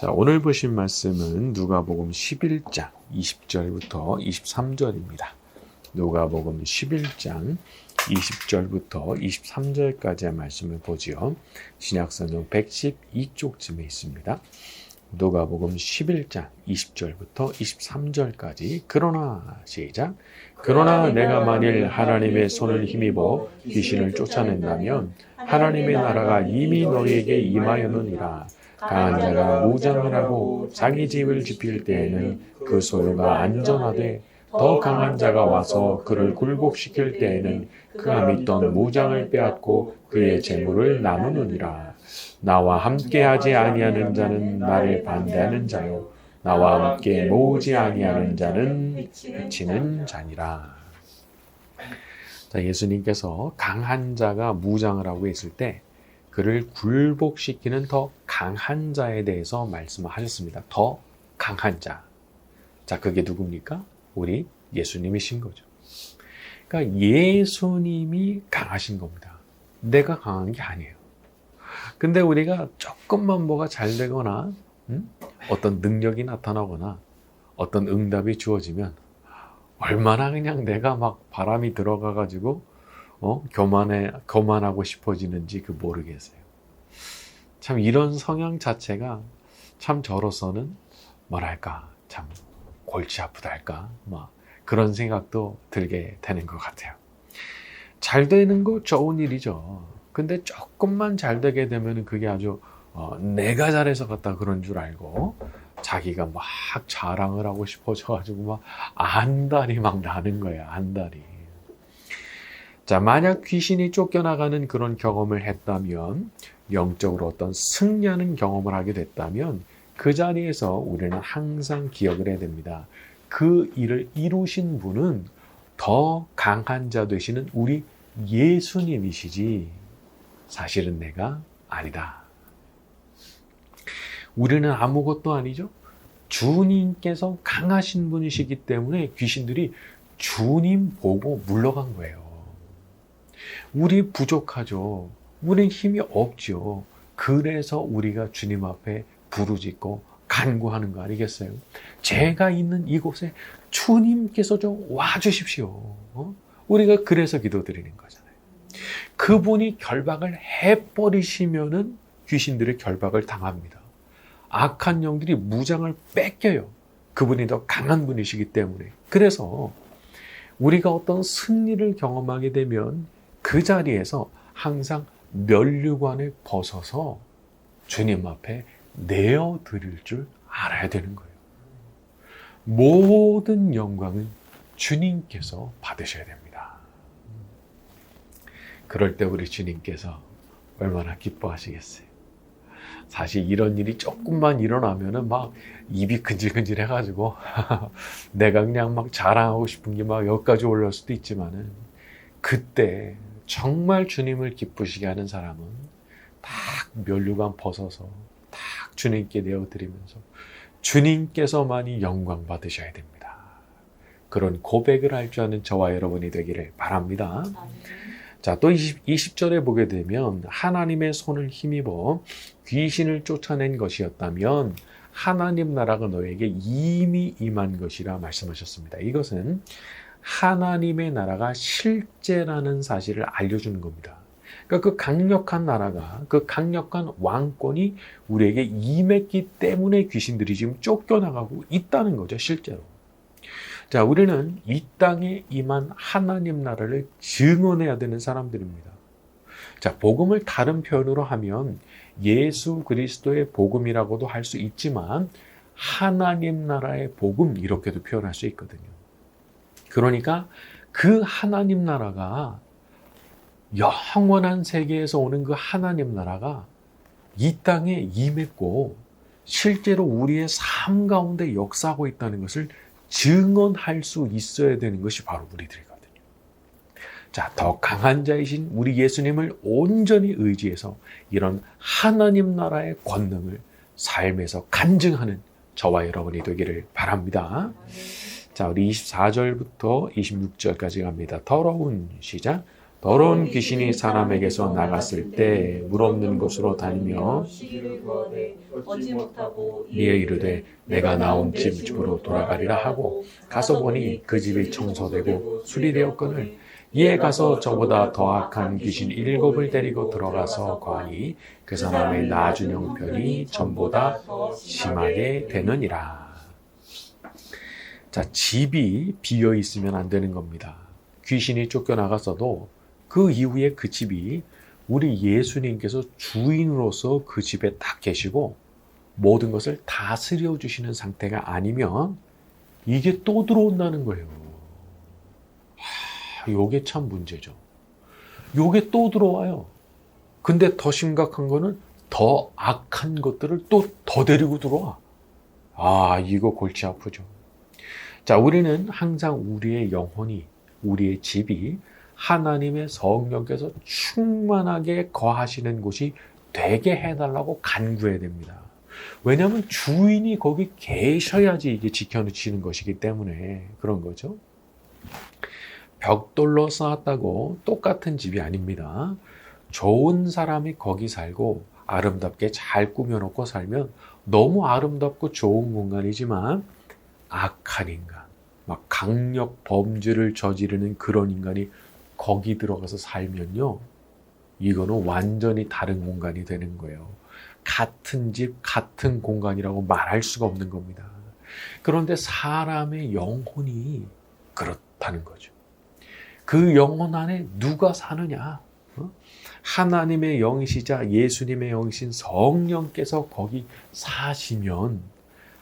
자, 오늘 보신 말씀은 누가복음 11장 20절부터 23절입니다. 누가복음 11장 20절부터 23절까지의 말씀을 보지요. 신약성경 112쪽쯤에 있습니다. 누가복음 11장 20절부터 23절까지 그러나 시작 그러나 내가 만일 하나님의 손을 힘입어 귀신을 쫓아낸다면 하나님의 나라가 이미 너희에게 임하였느니라 강한 자가 무장을 하고 자기 집을 지필 때에는 그 소유가 안전하되 더 강한 자가 와서 그를 굴복시킬 때에는 그가 믿던 무장을 빼앗고 그의 재물을 나누느니라. 나와 함께하지 아니하는 자는 나를 반대하는 자요. 나와 함께 모으지 아니하는 자는 해치는 자니라. 자, 예수님께서 강한 자가 무장을 하고 있을 때 그를 굴복시키는 더 강한 자에 대해서 말씀하셨습니다. 더 강한 자. 자, 그게 누굽니까? 우리 예수님이신 거죠. 그러니까 예수님이 강하신 겁니다. 내가 강한 게 아니에요. 근데 우리가 조금만 뭐가 잘 되거나, 음? 어떤 능력이 나타나거나, 어떤 응답이 주어지면, 얼마나 그냥 내가 막 바람이 들어가가지고, 어? 교만해, 교만하고 싶어지는지 그 모르겠어요. 참 이런 성향 자체가 참 저로서는 뭐랄까, 참 골치 아프다 할까, 막 그런 생각도 들게 되는 것 같아요. 잘 되는 거 좋은 일이죠. 근데 조금만 잘 되게 되면 그게 아주 어, 내가 잘해서 갔다 그런 줄 알고 자기가 막 자랑을 하고 싶어져 가지고 막 안달이 막 나는 거야 안달이. 자 만약 귀신이 쫓겨나가는 그런 경험을 했다면 영적으로 어떤 승리하는 경험을 하게 됐다면 그 자리에서 우리는 항상 기억을 해야 됩니다. 그 일을 이루신 분은 더 강한 자 되시는 우리 예수님이시지 사실은 내가 아니다. 우리는 아무것도 아니죠. 주님께서 강하신 분이시기 때문에 귀신들이 주님 보고 물러간 거예요. 우리 부족하죠. 우리는 힘이 없죠. 그래서 우리가 주님 앞에 부르짖고 간구하는 거 아니겠어요? 제가 있는 이곳에 주님께서 좀 와주십시오. 어? 우리가 그래서 기도드리는 거잖아요. 그분이 결박을 해버리시면은 귀신들의 결박을 당합니다. 악한 영들이 무장을 뺏겨요. 그분이 더 강한 분이시기 때문에. 그래서 우리가 어떤 승리를 경험하게 되면 그 자리에서 항상 면류관을 벗어서 주님 앞에 내어 드릴 줄 알아야 되는 거예요. 모든 영광은 주님께서 받으셔야 됩니다. 그럴 때 우리 주님께서 얼마나 기뻐하시겠어요. 사실 이런 일이 조금만 일어나면은 막 입이 근질근질 해가지고 내가 그냥 막 자랑하고 싶은 게 막 여기까지 올라올 수도 있지만은 그때 정말 주님을 기쁘시게 하는 사람은 딱 면류관 벗어서 딱 주님께 내어드리면서 주님께서만이 영광 받으셔야 됩니다. 그런 고백을 할 줄 아는 저와 여러분이 되기를 바랍니다. 자, 또 20, 20절에 보게 되면 하나님의 손을 힘입어 귀신을 쫓아낸 것이었다면 하나님 나라가 너에게 이미 임한 것이라 말씀하셨습니다. 이것은 하나님의 나라가 실제라는 사실을 알려주는 겁니다. 그러니까 그 강력한 나라가 그 강력한 왕권이 우리에게 임했기 때문에 귀신들이 지금 쫓겨나가고 있다는 거죠, 실제로. 자, 우리는 이 땅에 임한 하나님 나라를 증언해야 되는 사람들입니다. 자, 복음을 다른 표현으로 하면 예수 그리스도의 복음이라고도 할 수 있지만 하나님 나라의 복음 이렇게도 표현할 수 있거든요. 그러니까 그 하나님 나라가 영원한 세계에서 오는 그 하나님 나라가 이 땅에 임했고 실제로 우리의 삶 가운데 역사하고 있다는 것을 증언할 수 있어야 되는 것이 바로 우리들이거든요. 자, 더 강한 자이신 우리 예수님을 온전히 의지해서 이런 하나님 나라의 권능을 삶에서 간증하는 저와 여러분이 되기를 바랍니다. 자, 우리 24절부터 26절까지 갑니다. 더러운 시작. 더러운 귀신이 사람에게서 나갔을 때 물 없는 곳으로 다니며 이에 이르되 내가 나온 집으로 돌아가리라 하고 가서 보니 그 집이 청소되고 수리되었거늘 이에 가서 저보다 더 악한 귀신 일곱을 데리고 들어가서 거하니 그 사람의 나중 형편이 전보다 심하게 되느니라. 자, 집이 비어 있으면 안 되는 겁니다. 귀신이 쫓겨나갔어도 그 이후에 그 집이 우리 예수님께서 주인으로서 그 집에 딱 계시고 모든 것을 다스려 주시는 상태가 아니면 이게 또 들어온다는 거예요. 하, 요게 참 문제죠. 요게 또 들어와요. 근데 더 심각한 거는 더 악한 것들을 또 더 데리고 들어와. 아, 이거 골치 아프죠. 자, 우리는 항상 우리의 영혼이, 우리의 집이 하나님의 성령께서 충만하게 거하시는 곳이 되게 해달라고 간구해야 됩니다. 왜냐하면 주인이 거기 계셔야지 이게 지켜주시는 것이기 때문에 그런 거죠. 벽돌로 쌓았다고 똑같은 집이 아닙니다. 좋은 사람이 거기 살고 아름답게 잘 꾸며놓고 살면 너무 아름답고 좋은 공간이지만 악한 인간, 막 강력 범죄를 저지르는 그런 인간이 거기 들어가서 살면요. 이거는 완전히 다른 공간이 되는 거예요. 같은 집, 같은 공간이라고 말할 수가 없는 겁니다. 그런데 사람의 영혼이 그렇다는 거죠. 그 영혼 안에 누가 사느냐? 어? 하나님의 영이시자 예수님의 영이신 성령께서 거기 사시면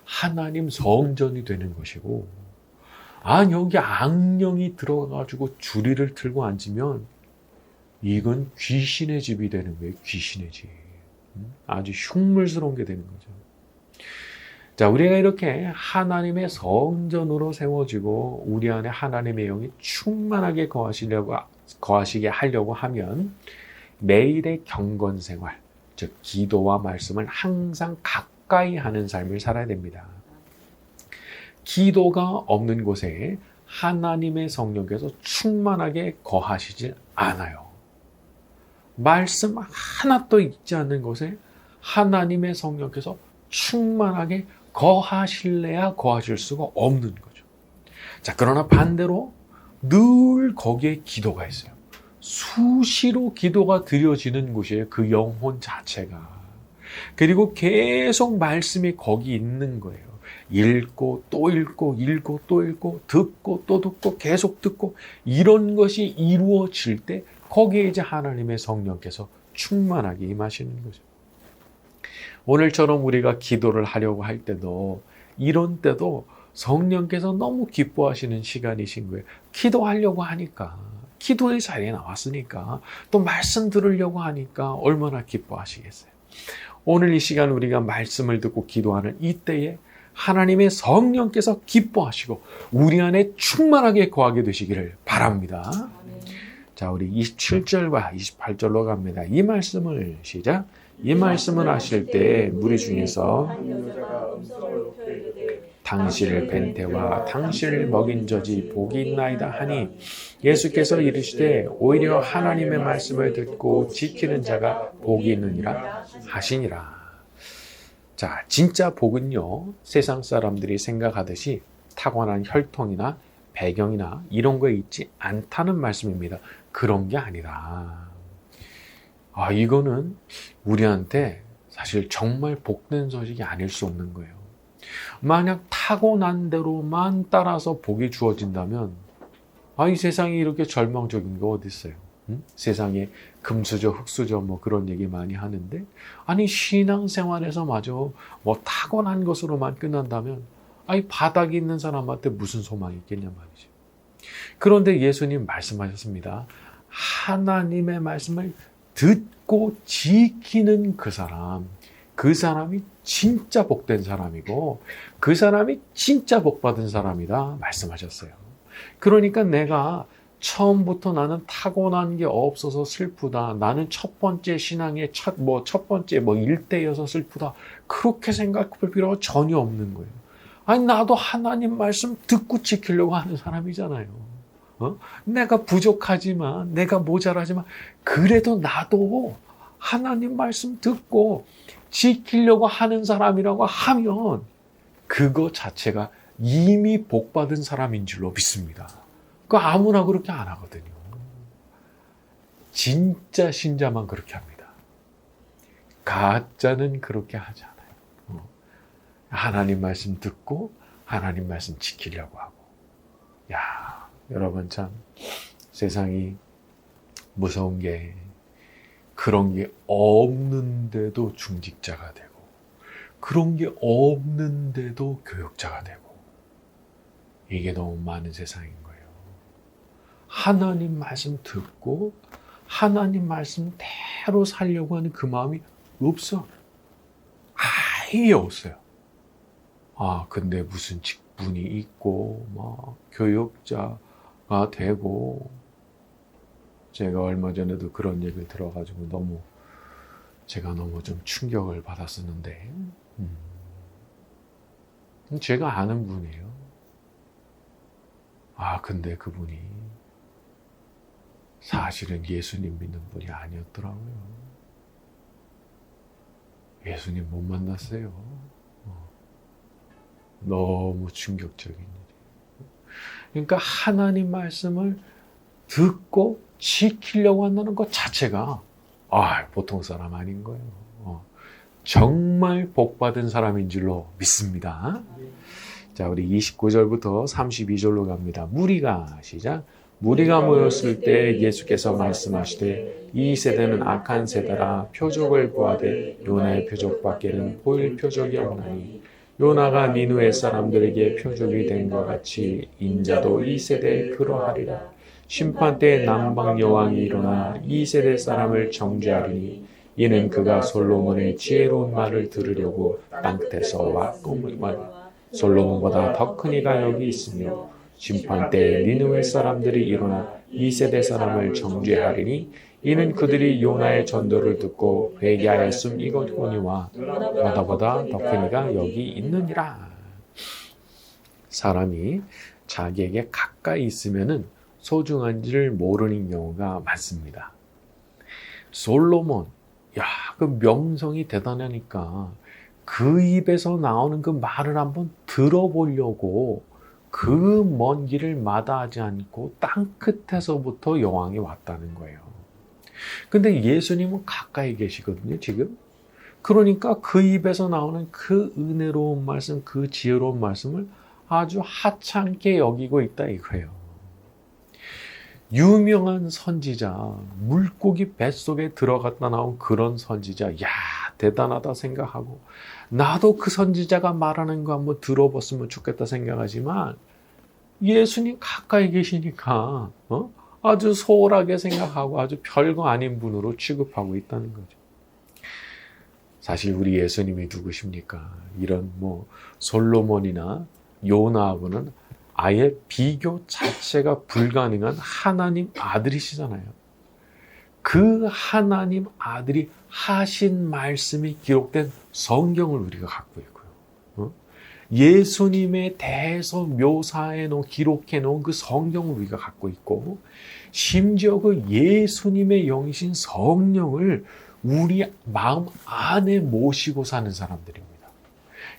하나님 성전이 되는 것이고, 아, 여기 악령이 들어가가지고 주리를 틀고 앉으면 이건 귀신의 집이 되는 거예요. 귀신의 집. 아주 흉물스러운 게 되는 거죠. 자, 우리가 이렇게 하나님의 성전으로 세워지고 우리 안에 하나님의 영이 충만하게 거하시려고 거하시게 하려고 하면 매일의 경건 생활, 즉 기도와 말씀을 항상 가까이 하는 삶을 살아야 됩니다. 기도가 없는 곳에 하나님의 성령께서 충만하게 거하시질 않아요. 말씀 하나도 읽지 않는 곳에 하나님의 성령께서 충만하게 거하실래야 거하실 수가 없는 거죠. 자, 그러나 반대로 늘 거기에 기도가 있어요. 수시로 기도가 드려지는 곳이에요. 그 영혼 자체가. 그리고 계속 말씀이 거기 있는 거예요. 읽고 또 읽고 읽고 또 읽고 듣고 또 듣고 계속 듣고 이런 것이 이루어질 때 거기에 이제 하나님의 성령께서 충만하게 임하시는 거죠. 오늘처럼 우리가 기도를 하려고 할 때도 이런 때도 성령께서 너무 기뻐하시는 시간이신 거예요. 기도하려고 하니까 기도의 자리에 나왔으니까 또 말씀 들으려고 하니까 얼마나 기뻐하시겠어요. 오늘 이 시간 우리가 말씀을 듣고 기도하는 이때에 하나님의 성령께서 기뻐하시고 우리 안에 충만하게 거하게 되시기를 바랍니다. 자, 우리 27절과 28절로 갑니다. 이 말씀을 시작. 이 말씀을 하실 때 무리 중에서 당신을 뵌 태와 당신을 먹인 저지 복이 있나이다 하니 예수께서 이르시되 오히려 하나님의 말씀을 듣고 지키는 자가 복이 있느니라 하시니라. 자, 진짜 복은요, 세상 사람들이 생각하듯이 타고난 혈통이나 배경이나 이런 거에 있지 않다는 말씀입니다. 그런 게 아니라, 아, 이거는 우리한테 사실 정말 복된 소식이 아닐 수 없는 거예요. 만약 타고난 대로만 따라서 복이 주어진다면, 아, 이 세상에 이렇게 절망적인 거 어디 있어요? 응? 세상에 금수저, 흙수저 뭐 그런 얘기 많이 하는데 아니 신앙생활에서 마저 뭐 타고난 것으로만 끝난다면 아니 바닥에 있는 사람한테 무슨 소망이 있겠냐 말이죠. 그런데 예수님 말씀하셨습니다. 하나님의 말씀을 듣고 지키는 그 사람, 그 사람이 진짜 복된 사람이고 그 사람이 진짜 복받은 사람이다 말씀하셨어요. 그러니까 내가 처음부터 나는 타고난 게 없어서 슬프다. 나는 첫 번째 신앙의 첫, 뭐, 첫 번째 뭐 일대여서 슬프다. 그렇게 생각할 필요가 전혀 없는 거예요. 아니, 나도 하나님 말씀 듣고 지키려고 하는 사람이잖아요. 어? 내가 부족하지만, 내가 모자라지만, 그래도 나도 하나님 말씀 듣고 지키려고 하는 사람이라고 하면, 그거 자체가 이미 복받은 사람인 줄로 믿습니다. 그 아무나 그렇게 안 하거든요. 진짜 신자만 그렇게 합니다. 가짜는 그렇게 하지 않아요. 어. 하나님 말씀 듣고 하나님 말씀 지키려고 하고. 야, 여러분 참 세상이 무서운 게 그런 게 없는데도 중직자가 되고 그런 게 없는데도 교역자가 되고 이게 너무 많은 세상인 거예요. 하나님 말씀 듣고 하나님 말씀대로 살려고 하는 그 마음이 없어. 아예 없어요. 아, 근데 무슨 직분이 있고, 막, 교육자가 되고, 제가 얼마 전에도 그런 얘기를 들어가지고 너무, 제가 너무 좀 충격을 받았었는데, 음. 제가 아는 분이에요. 아, 근데 그분이 사실은 예수님 믿는 분이 아니었더라고요. 예수님 못 만났어요. 어. 너무 충격적인 일이에요. 그러니까 하나님 말씀을 듣고 지키려고 한다는 것 자체가 아, 보통 사람 아닌 거예요. 어. 정말 복받은 사람인 줄로 믿습니다. 자, 우리 29절부터 32절로 갑니다. 무리가 시작. 무리가 모였을 때 예수께서 말씀하시되 이 세대는 악한 세대라 표적을 보아되 요나의 표적밖에는 보일 표적이 없나니 요나가 니누의 사람들에게 표적이 된 것 같이 인자도 이 세대에 그러하리라. 심판 때 남방 여왕이 일어나 이 세대 사람을 정죄하리니 이는 그가 솔로몬의 지혜로운 말을 들으려고 땅 끝에서 왔고 솔로몬보다 더 큰 이가 여기 있으며 심판 때 니느웨 사람들이 일어나 이 세대 사람을 정죄하리니 이는 그들이 요나의 전도를 듣고 회개하였음 이거니와 너다보다 더 큰 이가 여기 있느니라. 사람이 자기에게 가까이 있으면은 소중한지를 모르는 경우가 많습니다. 솔로몬, 야, 그 명성이 대단하니까 그 입에서 나오는 그 말을 한번 들어보려고 그 먼 길을 마다하지 않고 땅 끝에서부터 여왕이 왔다는 거예요. 근데 예수님은 가까이 계시거든요, 지금. 그러니까 그 입에서 나오는 그 은혜로운 말씀, 그 지혜로운 말씀을 아주 하찮게 여기고 있다 이거예요. 유명한 선지자, 물고기 뱃속에 들어갔다 나온 그런 선지자, 야, 대단하다 생각하고, 나도 그 선지자가 말하는 거 한번 들어봤으면 좋겠다 생각하지만, 예수님 가까이 계시니까, 어? 아주 소홀하게 생각하고 아주 별거 아닌 분으로 취급하고 있다는 거죠. 사실 우리 예수님이 누구십니까? 이런 뭐 솔로몬이나 요나하고는 아예 비교 자체가 불가능한 하나님 아들이시잖아요. 그 하나님 아들이 하신 말씀이 기록된 성경을 우리가 갖고 있고요. 어? 예수님에 대해서 묘사해 놓은, 기록해 놓은 그 성경을 우리가 갖고 있고, 심지어 그 예수님의 영이신 성령을 우리 마음 안에 모시고 사는 사람들입니다.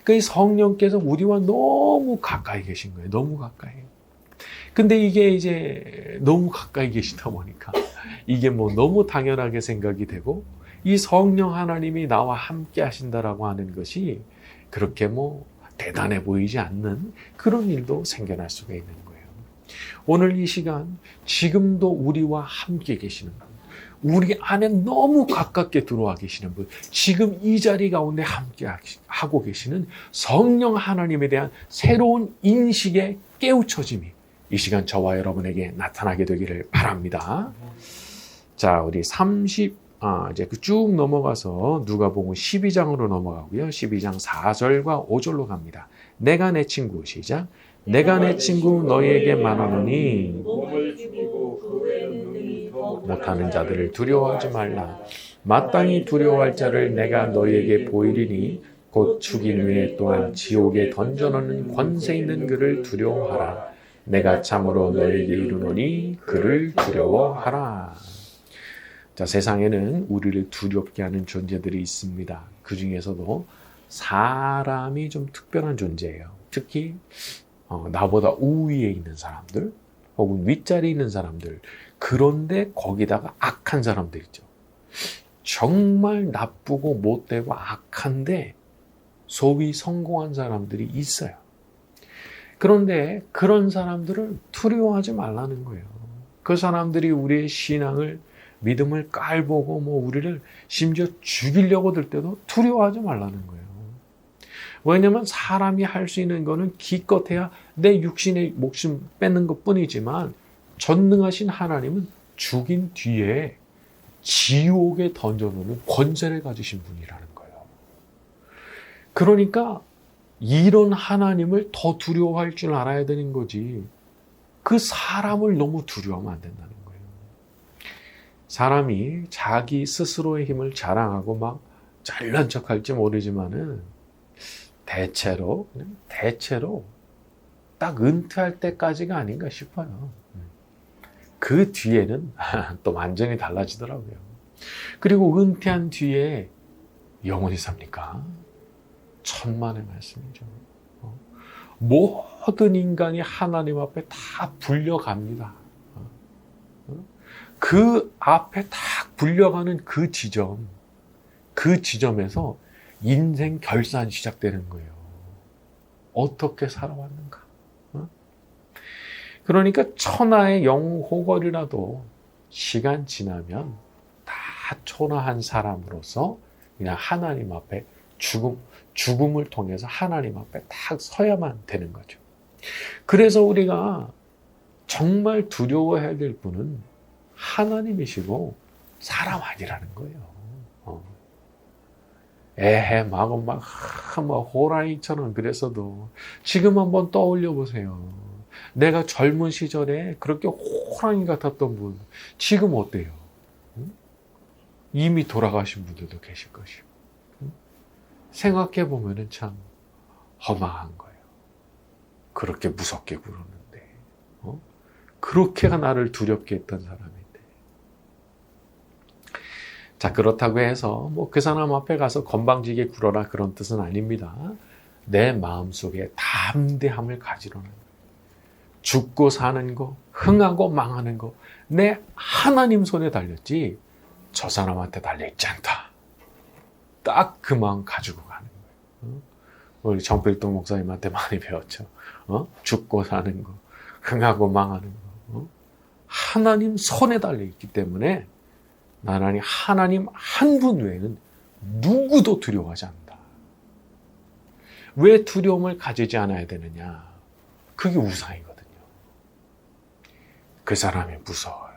그 성령께서 우리와 너무 가까이 계신 거예요. 너무 가까이. 근데 이게 이제 너무 가까이 계시다 보니까 이게 뭐 너무 당연하게 생각이 되고 이 성령 하나님이 나와 함께 하신다라고 하는 것이 그렇게 뭐 대단해 보이지 않는 그런 일도 생겨날 수가 있는 거예요. 오늘 이 시간 지금도 우리와 함께 계시는 분, 우리 안에 너무 가깝게 들어와 계시는 분, 지금 이 자리 가운데 함께 하고 계시는 성령 하나님에 대한 새로운 인식의 깨우쳐짐이 이 시간 저와 여러분에게 나타나게 되기를 바랍니다. 자, 우리 30, 아, 이제 그 쭉 넘어가서 누가복음 12장으로 넘어가고요. 12장 4절과 5절로 갑니다. 내가 내 친구 시작. 내가 내 친구 너희에게 말하노니 못하는 자들을 두려워하지 말라. 마땅히 두려워할 자를 내가 너희에게 보이리니 곧 죽인 후에 또한 지옥에 던져놓는 권세 있는 그를 두려워하라. 내가 참으로 너에게 이르노니 그를 두려워하라. 자, 세상에는 우리를 두렵게 하는 존재들이 있습니다. 그 중에서도 사람이 좀 특별한 존재예요. 특히 어, 나보다 우위에 있는 사람들, 혹은 윗자리에 있는 사람들, 그런데 거기다가 악한 사람들 있죠. 정말 나쁘고 못되고 악한데 소위 성공한 사람들이 있어요. 그런데 그런 사람들을 두려워하지 말라는 거예요. 그 사람들이 우리의 신앙을 믿음을 깔보고 뭐 우리를 심지어 죽이려고 들 때도 두려워하지 말라는 거예요. 왜냐면 사람이 할 수 있는 거는 기껏해야 내 육신의 목숨 뺏는 것 뿐이지만 전능하신 하나님은 죽인 뒤에 지옥에 던져놓는 권세를 가지신 분이라는 거예요. 그러니까 이런 하나님을 더 두려워할 줄 알아야 되는 거지. 그 사람을 너무 두려워하면 안 된다는 거예요. 사람이 자기 스스로의 힘을 자랑하고 막 잘난 척 할지 모르지만은 대체로, 대체로 딱 은퇴할 때까지가 아닌가 싶어요. 그 뒤에는 또 완전히 달라지더라고요. 그리고 은퇴한 뒤에 영원히 삽니까? 천만의 말씀이죠. 어? 모든 인간이 하나님 앞에 다 불려갑니다. 어? 그 앞에 딱 불려가는 그 지점, 그 지점에서 인생 결산이 시작되는 거예요. 어떻게 살아왔는가? 어? 그러니까 천하의 영호걸이라도 시간 지나면 다 초라한 사람으로서 그냥 하나님 앞에 죽음, 죽음을 통해서 하나님 앞에 딱 서야만 되는 거죠. 그래서 우리가 정말 두려워해야 될 분은 하나님이시고 사람 아니라는 거예요. 어. 에헤, 막, 하, 막 호랑이처럼 그랬어도 지금 한번 떠올려 보세요. 내가 젊은 시절에 그렇게 호랑이 같았던 분, 지금 어때요? 응? 이미 돌아가신 분들도 계실 것이고. 응? 생각해 보면은 참 허망한 거예요. 그렇게 무섭게 굴었는데, 어? 그렇게가 나를 두렵게 했던 사람인데. 자, 그렇다고 해서 뭐 그 사람 앞에 가서 건방지게 굴어라 그런 뜻은 아닙니다. 내 마음 속에 담대함을 가지려는. 죽고 사는 거, 흥하고 망하는 거, 내 하나님 손에 달렸지, 저 사람한테 달려있지 않다. 딱그 마음 가지고 가는 거예요. 어? 우리 정필동 목사님한테 많이 배웠죠. 어? 죽고 사는 거, 흥하고 망하는 거. 어? 하나님 손에 달려 있기 때문에 나란히 하나님 한 분 외에는 누구도 두려워하지 않는다. 왜 두려움을 가지지 않아야 되느냐? 그게 우상이거든요. 그 사람이 무서워요.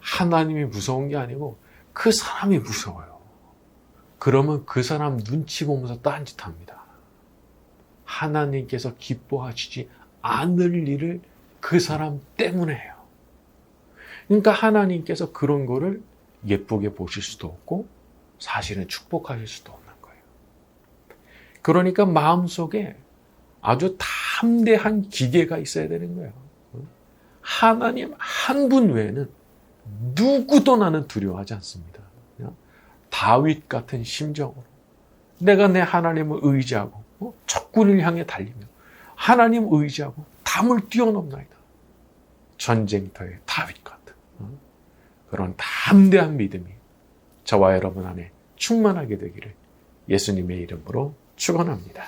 하나님이 무서운 게 아니고 그 사람이 무서워요. 그러면 그 사람 눈치 보면서 딴짓 합니다. 하나님께서 기뻐하시지 않을 일을 그 사람 때문에 해요. 그러니까 하나님께서 그런 거를 예쁘게 보실 수도 없고 사실은 축복하실 수도 없는 거예요. 그러니까 마음속에 아주 담대한 기계가 있어야 되는 거예요. 하나님 한 분 외에는 누구도 나는 두려워하지 않습니다. 다윗 같은 심정으로 내가 내 하나님을 의지하고 어? 적군을 향해 달리며 하나님 의지하고 담을 뛰어넘나이다. 전쟁터의 다윗 같은 어? 그런 담대한 믿음이 저와 여러분 안에 충만하게 되기를 예수님의 이름으로 축원합니다.